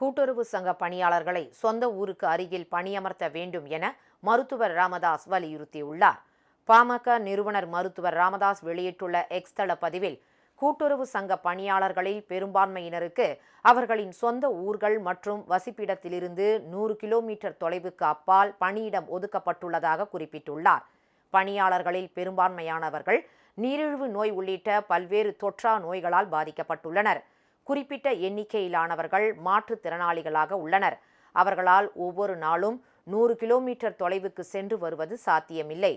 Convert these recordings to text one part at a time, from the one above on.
கூட்டுறவு சங்க பணியாளர்களை சொந்த ஊருக்கு அருகில் பணியமர்த்த வேண்டும் என மருத்துவர் ராமதாஸ் வலியுறுத்தியுள்ளார். பாமக நிறுவனர் மருத்துவர் ராமதாஸ் வெளியிட்டுள்ள எக்ஸ் தள பதிவில் கூட்டுறவு சங்க பணியாளர்களில் பெரும்பான்மையினருக்கு அவர்களின் சொந்த ஊர்கள் மற்றும் வசிப்பிடத்திலிருந்து நூறு கிலோமீட்டர் தொலைவுக்கு அப்பால் பணியிடம் ஒதுக்கப்பட்டுள்ளதாக குறிப்பிட்டுள்ளார். பணியாளர்களில் பெரும்பான்மையானவர்கள் நீரிழிவு நோய் உள்ளிட்ட பல்வேறு தொற்றா நோய்களால் பாதிக்கப்பட்டுள்ளனர். குறிப்பிட்ட எண்ணிக்கையிலானவர்கள் மாற்றுத்திறனாளிகளாக உள்ளனர். அவர்களால் ஒவ்வொரு நாளும் நூறு கிலோமீட்டர் தொலைவுக்கு சென்று வருவது சாத்தியமில்லை.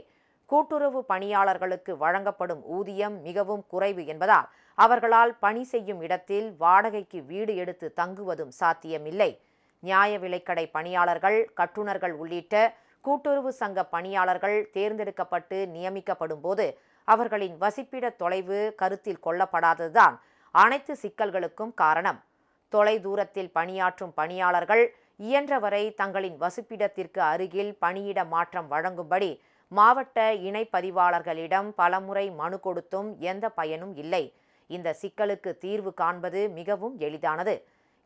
கூட்டுறவு பணியாளர்களுக்கு வழங்கப்படும் ஊதியம் மிகவும் குறைவு என்பதால் அவர்களால் பணி செய்யும் இடத்தில் வாடகைக்கு வீடு எடுத்து தங்குவதும் சாத்தியமில்லை. நியாய விலைக்கடை பணியாளர்கள் கட்டுநர்கள் உள்ளிட்ட கூட்டுறவு சங்க பணியாளர்கள் தேர்ந்தெடுக்கப்பட்டு நியமிக்கப்படும் போது அவர்களின் வசிப்பிட தொலைவு கருத்தில் கொள்ளப்படாததுதான் அனைத்து சிக்கல்களுக்கும் காரணம். தொலை தூரத்தில் பணியாற்றும் பணியாளர்கள் இயன்றவரை தங்களின் வசிப்பிடத்திற்கு அருகில் பணியிட மாற்றம் வழங்கும்படி மாவட்ட இணைப்பதிவாளர்களிடம் பலமுறை மனு கொடுத்தும் எந்த பயனும் இல்லை. இந்த சிக்கலுக்கு தீர்வு காண்பது மிகவும் எளிதானது.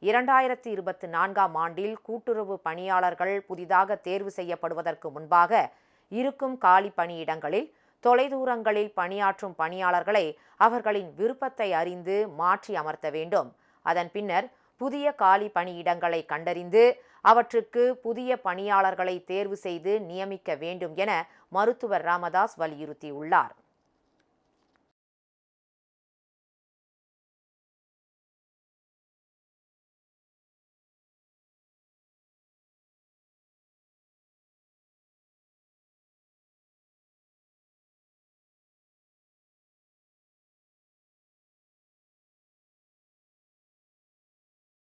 இரண்டாயிரத்தி இருபத்தி நான்காம் ஆண்டில் கூட்டுறவு பணியாளர்கள் புதிதாக தேர்வு செய்யப்படுவதற்கு முன்பாக இருக்கும் காலி பணியிடங்களில் தொலைதூரங்களில் பணியாற்றும் பணியாளர்களை அவர்களின் விருப்பத்தை அறிந்து மாற்றி அமர்த்த வேண்டும். அதன் பின்னர் புதிய காலி பணியிடங்களை கண்டறிந்து அவற்றுக்கு புதிய பணியாளர்களை தேர்வு செய்து நியமிக்க வேண்டும் என மருத்துவர் ராமதாஸ் வலியுறுத்தியுள்ளார்.